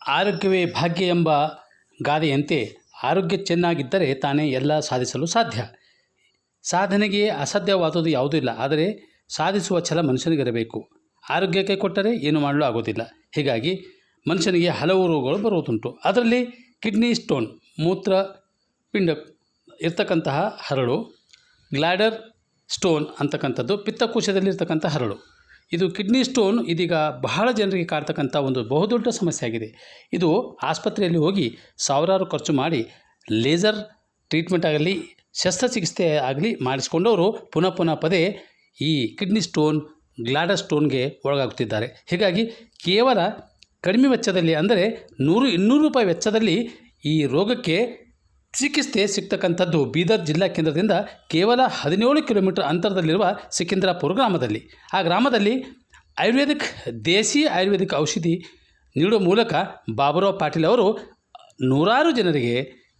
ಆರೋಗ್ಯವೇ ಭಾಗ್ಯ ಎಂಬ ಗಾದೆಯಂತೆ ಆರೋಗ್ಯ ಚೆನ್ನಾಗಿದ್ದರೆ ತಾನೇ ಎಲ್ಲ ಸಾಧಿಸಲು ಸಾಧ್ಯ. ಸಾಧನೆಗೆ ಅಸಾಧ್ಯವಾದುದು ಯಾವುದೂ ಇಲ್ಲ, ಆದರೆ ಸಾಧಿಸುವ ಛಲ ಮನುಷ್ಯನಿಗಿರಬೇಕು. ಆರೋಗ್ಯಕ್ಕೆ ಕೊಟ್ಟರೆ ಏನು ಮಾಡಲು ಆಗೋದಿಲ್ಲ. ಹೀಗಾಗಿ ಮನುಷ್ಯನಿಗೆ ಹಲವು ರೋಗಗಳು ಬರುವುದುಂಟು. ಅದರಲ್ಲಿ ಕಿಡ್ನಿ ಸ್ಟೋನ್, ಮೂತ್ರ ಪಿಂಡ ಇರ್ತಕ್ಕಂತಹ ಹರಳು, ಗ್ಲಾಡರ್ ಸ್ಟೋನ್ ಅಂತಕ್ಕಂಥದ್ದು, ಪಿತ್ತಕೋಶದಲ್ಲಿರ್ತಕ್ಕಂಥ ಹರಳು. ಇದು ಕಿಡ್ನಿ ಸ್ಟೋನ್ ಇದೀಗ ಬಹಳ ಜನರಿಗೆ ಕಾಡ್ತಕ್ಕಂಥ ಒಂದು ಬಹುದೊಡ್ಡ ಸಮಸ್ಯೆ ಆಗಿದೆ ಇದು ಆಸ್ಪತ್ರೆಯಲ್ಲಿ ಹೋಗಿ ಸಾವಿರಾರು ಖರ್ಚು ಮಾಡಿ ಲೇಸರ್ ಟ್ರೀಟ್ಮೆಂಟ್ ಆಗಲಿ, ಶಸ್ತ್ರಚಿಕಿತ್ಸೆ ಆಗಲಿ ಮಾಡಿಸಿಕೊಂಡವರು ಪುನಃ ಪುನಃ ಪದೇ ಈ ಕಿಡ್ನಿ ಸ್ಟೋನ್ ಗ್ಲಾಡರ್ ಸ್ಟೋನ್ಗೆ ಒಳಗಾಗುತ್ತಿದ್ದಾರೆ ಹೀಗಾಗಿ ಕೇವಲ ಕಡಿಮೆ ವೆಚ್ಚದಲ್ಲಿ ಅಂದರೆ ನೂರು, ಇನ್ನೂರು ರೂಪಾಯಿ ವೆಚ್ಚದಲ್ಲಿ ಈ ರೋಗಕ್ಕೆ ಚಿಕಿತ್ಸೆ ಸಿಗ್ತಕ್ಕಂಥದ್ದು ಬೀದರ್ ಜಿಲ್ಲಾ ಕೇಂದ್ರದಿಂದ ಕೇವಲ ಹದಿನೇಳು ಕಿಲೋಮೀಟರ್ ಅಂತರದಲ್ಲಿರುವ ಸಿಕಿಂದ್ರಾಪುರ ಗ್ರಾಮದಲ್ಲಿ. ಆ ಗ್ರಾಮದಲ್ಲಿ ಆಯುರ್ವೇದಿಕ್ ದೇಸಿ ಆಯುರ್ವೇದಿಕ್ ಔಷಧಿ ನೀಡುವ ಮೂಲಕ ಬಾಬುರಾವ್ ಪಾಟೀಲ್ ಅವರು ನೂರಾರು ಜನರಿಗೆ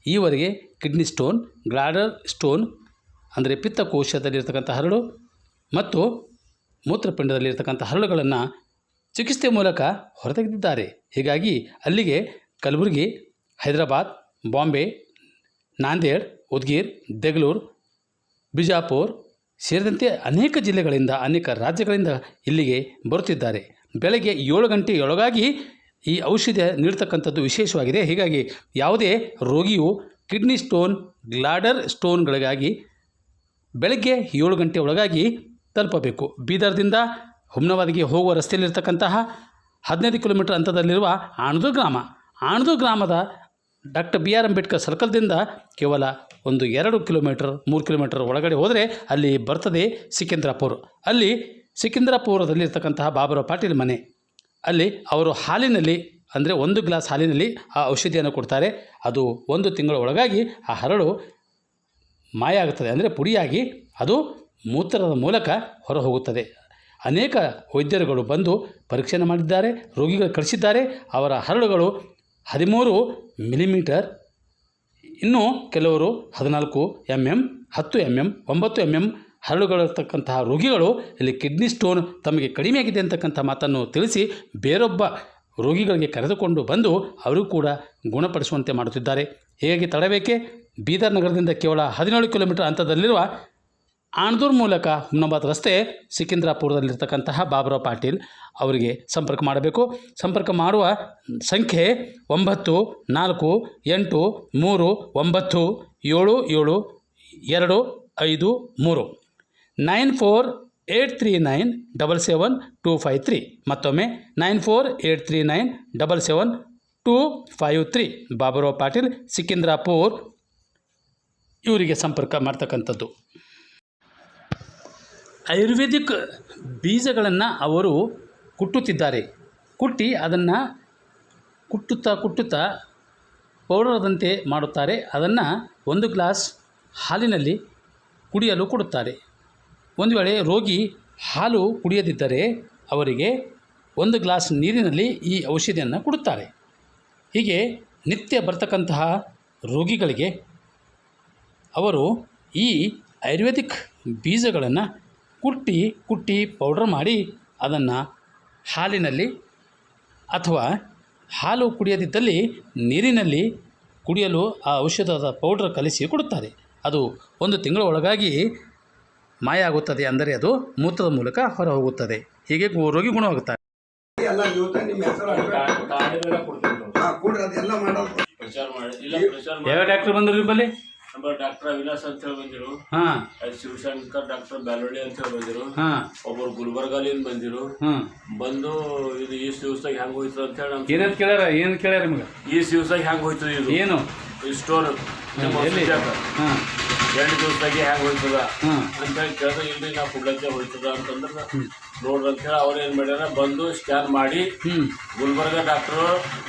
ಈವರೆಗೆ ಕಿಡ್ನಿ ಸ್ಟೋನ್ ಗ್ಲಾಡರ್ ಸ್ಟೋನ್ ಅಂದರೆ ಪಿತ್ತಕೋಶದಲ್ಲಿರ್ತಕ್ಕಂಥ ಹರಳು ಮತ್ತು ಮೂತ್ರಪಿಂಡದಲ್ಲಿರ್ತಕ್ಕಂಥ ಹರಳುಗಳನ್ನು ಚಿಕಿತ್ಸೆ ಮೂಲಕ ಹೊರತೆಗೆದಿದ್ದಾರೆ. ಹೀಗಾಗಿ ಅಲ್ಲಿಗೆ ಕಲಬುರಗಿ, ಹೈದರಾಬಾದ್, ಬಾಂಬೆ ನಾಂದೇಡ್, ಉದ್ಗೀರ್ ದೇಗಲೂರು ಬಿಜಾಪುರ್ ಸೇರಿದಂತೆ ಅನೇಕ ಜಿಲ್ಲೆಗಳಿಂದ, ಅನೇಕ ರಾಜ್ಯಗಳಿಂದ ಇಲ್ಲಿಗೆ ಬರುತ್ತಿದ್ದಾರೆ. ಬೆಳಗ್ಗೆ ಏಳು ಗಂಟೆಯೊಳಗಾಗಿ ಈ ಔಷಧ ನೀಡ್ತಕ್ಕಂಥದ್ದು ವಿಶೇಷವಾಗಿದೆ. ಹೀಗಾಗಿ ಯಾವುದೇ ರೋಗಿಯು ಕಿಡ್ನಿ ಸ್ಟೋನ್, ಗ್ಲಾಡರ್ ಸ್ಟೋನ್ಗಳಿಗಾಗಿ ಬೆಳಗ್ಗೆ ಏಳು ಗಂಟೆ ಒಳಗಾಗಿ ತಲುಪಬೇಕು. ಬೀದರ್ದಿಂದ ಹುಮ್ನವಾದಿಗೆ ಹೋಗುವ ರಸ್ತೆಯಲ್ಲಿರ್ತಕ್ಕಂತಹ ಹದಿನೈದು ಕಿಲೋಮೀಟರ್ ಅಂತರದಲ್ಲಿರುವ ಆಣದು ಗ್ರಾಮ. ಆಣದು ಗ್ರಾಮದ ಡಾಕ್ಟರ್ ಬಿ ಆರ್ ಅಂಬೇಡ್ಕರ್ ಸರ್ಕಲ್ದಿಂದ ಕೇವಲ ಒಂದು ಎರಡು ಕಿಲೋಮೀಟರ್, ಮೂರು ಕಿಲೋಮೀಟರ್ ಒಳಗಡೆ ಹೋದರೆ ಅಲ್ಲಿ ಬರ್ತದೆ ಸಿಕಿಂದ್ರಾಪುರ. ಅಲ್ಲಿ ಸಿಕಿಂದ್ರಾಪುರದಲ್ಲಿರ್ತಕ್ಕಂತಹ ಬಾಬುರಾವ್ ಪಾಟೀಲ್ ಮನೆ. ಅಲ್ಲಿ ಅವರು ಹಾಲಿನಲ್ಲಿ ಅಂದರೆ ಒಂದು ಗ್ಲಾಸ್ ಹಾಲಿನಲ್ಲಿ ಆ ಔಷಧಿಯನ್ನು ಕೊಡ್ತಾರೆ. ಅದು ಒಂದು ತಿಂಗಳ ಒಳಗಾಗಿ ಆ ಹರಳು ಮಾಯ ಆಗುತ್ತದೆ ಅಂದರೆ ಪುಡಿಯಾಗಿ ಅದು ಮೂತ್ರದ ಮೂಲಕ ಹೊರ ಹೋಗುತ್ತದೆ ಅನೇಕ ವೈದ್ಯರುಗಳು ಬಂದು ಪರೀಕ್ಷೆಯನ್ನು ಮಾಡಿದ್ದಾರೆ, ರೋಗಿಗಳು ಕಳಿಸಿದ್ದಾರೆ. ಅವರ ಹರಳುಗಳು ಹದಿಮೂರು ಮಿಲಿಮೀಟರ್, ಇನ್ನು ಕೆಲವರು ಹದಿನಾಲ್ಕು ಎಂ ಎಂ ಹತ್ತು ಎಂ ಎಂ ಒಂಬತ್ತು ಎಂ ಎಂ ಹರಳುಗಳಿರ್ತಕ್ಕಂತಹ ರೋಗಿಗಳು ಇಲ್ಲಿ ಕಿಡ್ನಿ ಸ್ಟೋನ್ ತಮಗೆ ಕಡಿಮೆಯಾಗಿದೆ ಅಂತಕ್ಕಂಥ ಮಾತನ್ನು ತಿಳಿಸಿ ಬೇರೊಬ್ಬ ರೋಗಿಗಳಿಗೆ ಕರೆದುಕೊಂಡು ಬಂದು ಅವರು ಕೂಡ ಗುಣಪಡಿಸುವಂತೆ ಮಾಡುತ್ತಿದ್ದಾರೆ. ಹೇಗೆ ತಡಬೇಕೆ? ಬೀದರ್ ನಗರದಿಂದ ಕೇವಲ ಹದಿನೇಳು ಕಿಲೋಮೀಟರ್ ಅಂತರದಲ್ಲಿರುವ ಆಣದೂರು ಮೂಲಕ ಹುಮ್ನಾಬಾದ್ ರಸ್ತೆ ಸಿಕಿಂದ್ರಾಪುರದಲ್ಲಿರ್ತಕ್ಕಂತಹ ಬಾಬುರಾವ್ ಪಾಟೀಲ್ ಅವರಿಗೆ ಸಂಪರ್ಕ ಮಾಡಬೇಕು. ಸಂಪರ್ಕ ಮಾಡುವ ಸಂಖ್ಯೆ ಒಂಬತ್ತು, ನಾಲ್ಕು, ಎಂಟು, ಮೂರು, ಒಂಬತ್ತು, ಏಳು ಏಳು, ಎರಡು, ಐದು, ಮೂರು. Nine four eight three nine double seven two five three. ಮತ್ತೊಮ್ಮೆ nine four eight three nine double seven two five three. Baburao Patil Sikandrapur ಇವರಿಗೆ ಸಂಪರ್ಕ ಮಾಡ್ತಕ್ಕಂಥದ್ದು. ಆಯುರ್ವೇದಿಕ್ ಬೀಜಗಳನ್ನು ಅವರು ಕುಟ್ಟುತ್ತಿದ್ದಾರೆ. ಕುಟ್ಟಿ ಅದನ್ನು ಕುಟ್ಟುತ್ತಾ ಕುಟ್ಟುತ್ತಾ ಪೌಡರದಂತೆ ಮಾಡುತ್ತಾರೆ. ಅದನ್ನು ಒಂದು ಗ್ಲಾಸ್ ಹಾಲಿನಲ್ಲಿ ಕುಡಿಯಲು ಕೊಡುತ್ತಾರೆ. ಒಂದು ವೇಳೆ ರೋಗಿ ಹಾಲು ಕುಡಿಯದಿದ್ದರೆ ಅವರಿಗೆ ಒಂದು ಗ್ಲಾಸ್ ನೀರಿನಲ್ಲಿ ಈ ಔಷಧಿಯನ್ನು ಕೊಡುತ್ತಾರೆ. ಹೀಗೆ ನಿತ್ಯ ಬರ್ತಕ್ಕಂತಹ ರೋಗಿಗಳಿಗೆ ಅವರು ಈ ಆಯುರ್ವೇದಿಕ್ ಬೀಜಗಳನ್ನು ಕುಟ್ಟಿ ಕುಟ್ಟಿ ಪೌಡರ್ ಮಾಡಿ ಅದನ್ನು ಹಾಲಿನಲ್ಲಿ ಅಥವಾ ಹಾಲು ಕುಡಿಯದಿದ್ದಲ್ಲಿ ನೀರಿನಲ್ಲಿ ಕುಡಿಯಲು ಆ ಔಷಧದ ಪೌಡರ್ ಕಲಿಸಿ ಕೊಡುತ್ತಾರೆ. ಅದು ಒಂದು ತಿಂಗಳ ಒಳಗಾಗಿ ಮಾಯ ಆಗುತ್ತದೆ ಅಂದರೆ ಅದು ಮೂತ್ರದ ಮೂಲಕ ಹೊರ ಹೋಗುತ್ತದೆ ಹೀಗೆ ರೋಗಿ ಗುಣವಾಗುತ್ತಾರೆ ಯಾವ ಡಾಕ್ಟರ್ ಬಂದರು ನಿಮ್ಮಲ್ಲಿ? ನಮ್ಮ ಡಾಕ್ಟರ್ ಅವಿನಾಶ್ ಅಂತ ಹೇಳಿ ಬಂದಿರು. ಹಾಂ. ಶಿವಶಂಕರ್ ಡಾಕ್ಟರ್ ಬ್ಯಾಲೋಳಿ ಅಂತ ಹೇಳಿ ಬಂದಿರು. ಹಾಂ. ಒಬ್ಬರು ಗುಲ್ಬರ್ಗಾಲಿಂದ ಬಂದಿರು. ಹಾಂ ಬಂದು ಇದು ಈ ದಿವಸದಾಗ ಹೆಂಗ್ ಹೋಯ್ತು ಅಂತ ಹೇಳಿ ನಮ್ಗೆ ಏನೇನು ಕೇಳ್ಯಾರ? ಏನು ಕೇಳ್ಯಾರ ನಿಮ್ಗೆ? ಈ ದಿವಸ ಹೆಂಗ್ ಹೋಯ್ತು ಇದು? ಏನು? ಈ ಸ್ಟೋರ್ ಎಲ್ಲಿ? ಹಾಂ. ಎರಡು ದಿವಸದಾಗೆ ಹೆಂಗ್ ಹೋಯ್ತದ? ಅಂತ ಹೇಳಿ ಕೇಳಿದ್ರೆ ಇಲ್ರಿ ನಾವು ಕುಡ್ಲಕ್ಕೆ ಹೋಯ್ತದ ಅಂತಂದ್ರೆ ನೋಡ್ರಿ ಅಂತ ಹೇಳಿ ಅವ್ರು ಏನ್ ಮಾಡ್ಯಾರ ಬಂದು ಸ್ಕ್ಯಾನ್ ಮಾಡಿ ಹ್ಞೂ ಗುಲ್ಬರ್ಗ ಡಾಕ್ಟ್ರು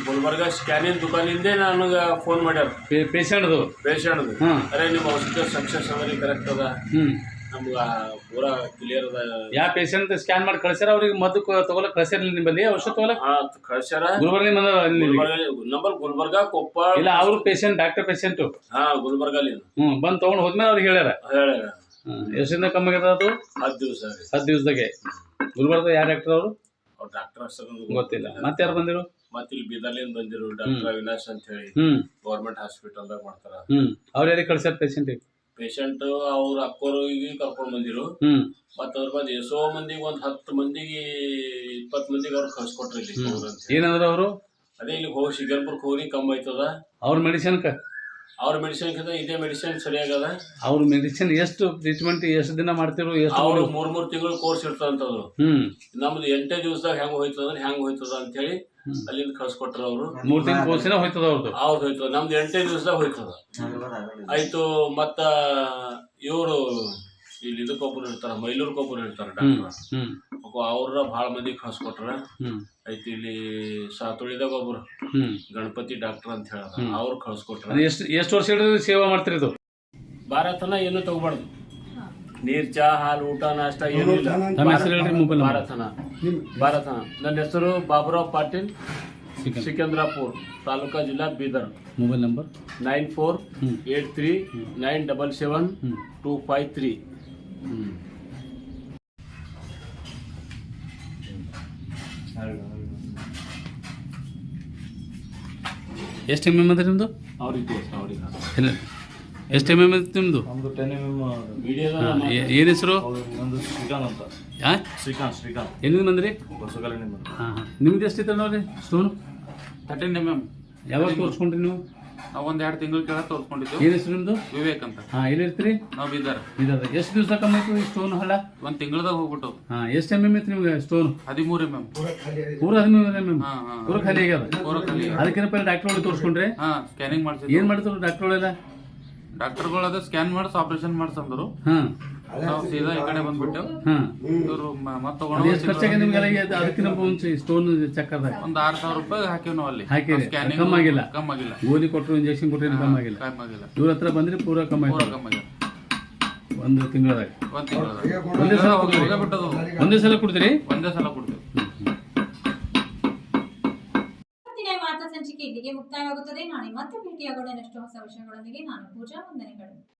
ಗುಲ್ಬರ್ಗ ಸ್ಕ್ಯಾನಿಂಗ್ ದುಕಾನಿಂದೇ ನನಗೆ ಫೋನ್ ಮಾಡ್ಯಾರ. ಪೇಷಂಟ್ದು? ಪೇಷಂಟ್ದು. ಹಾಂ. ಅರೆ ನಿಮ್ಮ ಔಷಧ ಸಕ್ಸಸ್ ಅದ ರೀ ಕರೆಕ್ಟ್ ಅದ. ಹ್ಞೂ ನಮ್ಗೆ ಪೂರಾ ಕ್ಲಿಯರ್ ಅದ. ಯಾ ಪೇಷಂಟ್ ಸ್ಕ್ಯಾನ್ ಮಾಡಿ ಕಳ್ಸ್ಯಾರ ಅವ್ರಿಗೆ ಮದ್ದು ತಗೋಲಕ್ ತಗೊಳಕ್ ಕಳ್ಸ್ಯಾರ ನಿಮ್ಮಲ್ಲಿ ಔಷಧ ತಗೊಳಕ್ ಹಾ ಕಳ್ಸ್ಯಾರ. ಗುಲ್ಬರ್ಗ ಗುಲ್ಬರ್ಗ ನಂಬರ್ ಗುಲ್ಬರ್ಗ ಕೊಪ್ಪ. ಇಲ್ಲ ಅವ್ರ ಪೇಷಂಟ್ ಡಾಕ್ಟರ್ ಪೇಷಂಟು ಹಾ ಗುಲ್ಬರ್ಗಲ್ಲಿ ಹ್ಞೂ ಬಂದು ತೊಗೊಂಡು ಹೋದ್ಮೇಲೆ ಅವ್ರಿಗೆ ಹೇಳ್ಯಾರ. ಹೇಳ್ಯಾರ. ಹ್ಞೂ ಎಷ್ಟಿಂದ ಕಮ್ಮಿ ಆಗದ ಅದು? ಹತ್ತು ದಿವಸ ಹತ್ತು ದಿವಸದಾಗೆ. ಗುಲ್ಬರ್ಗ ಯಾರು ಡಾಕ್ಟರ್ ಅವರು? ಅವ್ರ ಡಾಕ್ಟರ್ ಹೆಸರು ಗೊತ್ತಿಲ್ಲ. ಮತ್ತೆ ಯಾರು ಬಂದಿರು? ಮತ್ತೆ ಇಲ್ಲಿ ಬೀದರ್ಲಿಂದ ಬಂದಿರು ಡಾಕ್ಟರ್ ಅವಿನಾಶ್ ಅಂತ ಹೇಳಿ. ಗೌರ್ಮೆಂಟ್ ಹಾಸ್ಪಿಟಲ್ದಾಗ ಮಾಡ್ತಾರ. ಹ್ಮ್. ಅವ್ರು ಯಾರಿಗೆ ಕಳ್ಸ್ಯಾರ ಪೇಷಂಟ್ ಪೇಷಂಟ್ ಅವ್ರ ಅಕ್ಕೋರಿಗೆ ಕರ್ಕೊಂಡ್ ಬಂದಿರು. ಮತ್ತ ಅದ್ರ ಬಂದು ಎಷ್ಟೋ ಮಂದಿಗೆ ಒಂದ್ ಹತ್ತು ಮಂದಿಗೆ ಇಪ್ಪತ್ತು ಮಂದಿಗೆ ಅವ್ರು ಕಳ್ಸಿಕೊಟ್ರಿ ಇಲ್ಲಿ ಏನಂದ್ರ ಅವರು? ಅದೇ ಇಲ್ಲಿ ಹೋಗಿ ಶಿಗರ್ಪುರ್ಗೆ ಹೋಗಿ ಕಮ್ಮಿ ಆಯ್ತದ ಅವ್ರ ಮೆಡಿಸಿನ್ಕ ಅವ್ರ ಮೆಡಿಸಿನ್ ಕಿಂತ ಇದೇ ಮೆಡಿಸಿನ್ ಸರಿಯಾಗದ? ಅವ್ರ ಮೆಡಿಸಿನ್ ಎಷ್ಟು ಟ್ರೀಟ್ಮೆಂಟ್ ಎಷ್ಟು ದಿನ ಮಾಡ್ತಿರೋ ಎಷ್ಟು ಅವ್ರು ಮೂರ್ ಮೂರ್ ತಿಂಗಳು ಕೋರ್ಸ್ ಇರ್ತದಂತದ್ರು ಹ್ಮ್. ನಮ್ದು ಎಂಟೇ ದಿವಸದಾಗ ಹೆಂಗ್ ಹೋಯ್ತದ ಅಂದ್ರೆ ಹೆಂಗ್ ಹೋಯ್ತದ ಅಂತ ಹೇಳಿ ಅಲ್ಲಿಂದ ಕಳ್ಸಿಕೊಟ್ರ ಅವರು. ಮೂರ್ ತಿಂಗಳು ಕೋರ್ಸಿನ ಹೋಯ್ತದ ಅವ್ರದ್ದು ಅವ್ರದ್ದು ಹೋಯ್ತದ ನಮ್ದು ಎಂಟೇ ದಿವಸದಾಗ ಹೋಯ್ತದ. ಆಯ್ತು ಮತ್ತ ಇವರು ಇಲ್ಲಿ ಇದಕ್ಕೊಬ್ರು ಇರ್ತಾರ ಮೈಲೂರ್ಗೊಬ್ಬರು ಇರ್ತಾರ ಡಾಕ್ಟರ್. ಅವ್ರ ಭಾಳ ಮಂದಿ ಕಳ್ಸ್ಕೊಟ್ರ. ಹ್ಮ್. ಆಯ್ತು ಇಲ್ಲಿ ಸಾತುಳಿದಾಗ ಒಬ್ರು ಹ್ಮ್. ಗಣಪತಿ ಡಾಕ್ಟರ್ ಅಂತ ಹೇಳ ಅವ್ರು ಕಳ್ಸ್ಕೊಟ್ರ. ಎಷ್ಟು ಎಷ್ಟು ವರ್ಷ ಹಿಡಿದು ಸೇವಾ ಮಾಡ್ತೀರಿ ಇದು? ಭಾರತನ ಏನು ತಗೋಬಾರ್ದು. ನೀರ್ ಚಾ ಹಾಲು ಊಟ ನಾಷ್ಟ ಏನು ಇಲ್ಲ. ಭಾರತನ ಭಾರತನ ನನ್ನ ಹೆಸರು ಬಾಬುರಾವ್ ಪಾಟೀಲ್ ಸಿಕಂದ್ರಾಪುರ್ ತಾಲೂಕಾ ಜಿಲ್ಲಾ Bidar. Mobile number? Nine four. Eight three nine double seven hmm. Two five three. ಎಷ್ಟು ಎಂ ಎಂ ಅದ ನಿಮ್ಮದು ಅವ್ರಿಗೆ ಅವ್ರಿಗೆ ಇಲ್ಲ. ಎಷ್ಟು ಎಂ ಎಂ ಅದ ನಿಮ್ಮದು ನಮ್ದು ಟೆನ್ ಎಂ ಎಂ ಏನು ಹೆಸರು? ಒಂದು ಶ್ರೀಕಾಂತ್ ಅಂತ. ಹಾಂ? ಶ್ರೀಕಾಂತ್ ಶ್ರೀಕಾಂತ್. ಎಲ್ಲಿಂದ ಬಂದ್ರಿ? ಹೊಸಗಲಿನಿಂದ ಹಾಂ ಹಾಂ. ನಿಮ್ದು ಎಷ್ಟಿತ್ತು ನೋಡ್ರಿ ಸ್ಟೋನು ತರ್ಟೀನ್ ಎಂ ಎಂ ಯಾವಾಗ ತೋರಿಸ್ಕೊಂಡ್ರಿ ನೀವು? ನಾವು ಒಂದ್ ಎರಡು ತಿಂಗಳ ಕೆಳಗೆ ತೋರಿಸ್ಕೊಂಡಿದ್ದೆವು. ಏನು ಹೆಸರು ನಿಮ್ಮದು ವಿವೇಕ್ ಅಂತ. ಹಾ ಎಲ್ಲಿರ್ತೀರಿ? ನಾವು ಬೀದರ್. ಇದಾದ ಎಷ್ಟು ದಿವಸ ಕಮ್ಮಿ ಈ ಸ್ಟೋನ್ ಹಳ ಒಂದ್ ತಿಂಗಳದಾಗ ಹೋಗ್ಬಿಟ್ಟು. ಹಾ ಎಷ್ಟು ಎಂ ಎಂ ಐತಿ ನಿಮ್ಗೆ ಸ್ಟೋನ್ ಹದಿಮೂರು ಎಂ ಎಂ ಪೂರ ಹದಿಮೂರು ಎಂ ಎಂ ಹಾ ಹಾ ಪೂರ ಖಾಲಿ ಆಗ್ಯದ? ಖಾಲಿ ಅದಕ್ಕಿಂತ ಪೈಲೆ ಡಾಕ್ಟರ್ ಒಳಗೆ ತೋರಿಸ್ಕೊಂಡ್ರೆ? ಹಾ ಸ್ಕ್ಯಾನಿಂಗ್ ಮಾಡ್ಸಿದ್ರು. ಏನು ಮಾಡ್ತಾರೆ ಡಾಕ್ಟರ್ ಒಳಗೆಲ್ಲ? ಡಾಕ್ಟರ್ಗಳು ಅದ ಸ್ಕ್ಯಾನ್ ಮಾಡಿಸ್ ಆಪರೇಷನ್ ಮಾಡ್ಸಂದ್ರು ಹಾಂ. ನಾವು ಸೀದಾ ಈ ಕಡೆ ಹಾಂ ಇವರು ಮತ್ತೆ ಅದು ಎಷ್ಟು ಖರ್ಚಾಗ ನಿಮ್ಗೆಲ್ಲ? ಈಗ ಅದಕ್ಕಿಂತ ಮುಂಚೆ ಸ್ಟೋನ್ ಚಕ್ಕರ್ದಾಗ ಒಂದ್ ಆರ್ ಸಾವಿರ ರೂಪಾಯಿ ಹಾಕಿವ್ ನಾವು ಅಲ್ಲಿ. ಹಾಕಿರಿ. ಸ್ಕ್ಯಾನಿಂಗ್ ಕಮ್ಮಿ ಆಗಿಲ್ಲ? ಕಮ್ಮಿ ಆಗಿಲ್ಲ. ಗೋಲಿ ಕೊಟ್ಟರು ಇಂಜೆಕ್ಷನ್ ಕೊಟ್ಟರು ಕಮ್ಮಿ ಆಗಿಲ್ಲ. ಕಮ್ಮಿ ಆಗಿಲ್ಲ. ಇವ್ರ ಹತ್ರ ಬಂದ್ರೆ ಪೂರ ಕಮ್ಮಿ ಪೂರ ಆಯ್ತು ಕಮ್ಮಿ ಆಗಿಲ್ಲ ಒಂದು ತಿಂಗಳದಾಗ. ಒಂದ್ ತಿಂಗಳದಾಗ. ಒಂದೇ ಸಲ ಹೋಗಿ ಒಂದೇ ಸಲ ಕೊಡ್ತೀರಿ? ಒಂದೇ ಸಲ ಕೊಡ್ತೇವೆ. ವಾರ್ತಾ ಸಂಚಿಕೆ ಇಲ್ಲಿಗೆ ಮುಕ್ತಾಯವಾಗುತ್ತದೆ. ನಾಳೆ ಮತ್ತೆ ಭೇಟಿಯಾಗೋಣ. ಎಷ್ಟು ಹೊಸ ವಿಷಯಗಳೊಂದಿಗೆ ನಾನು ಪೂಜಾ ವಂದನೆಗಳು.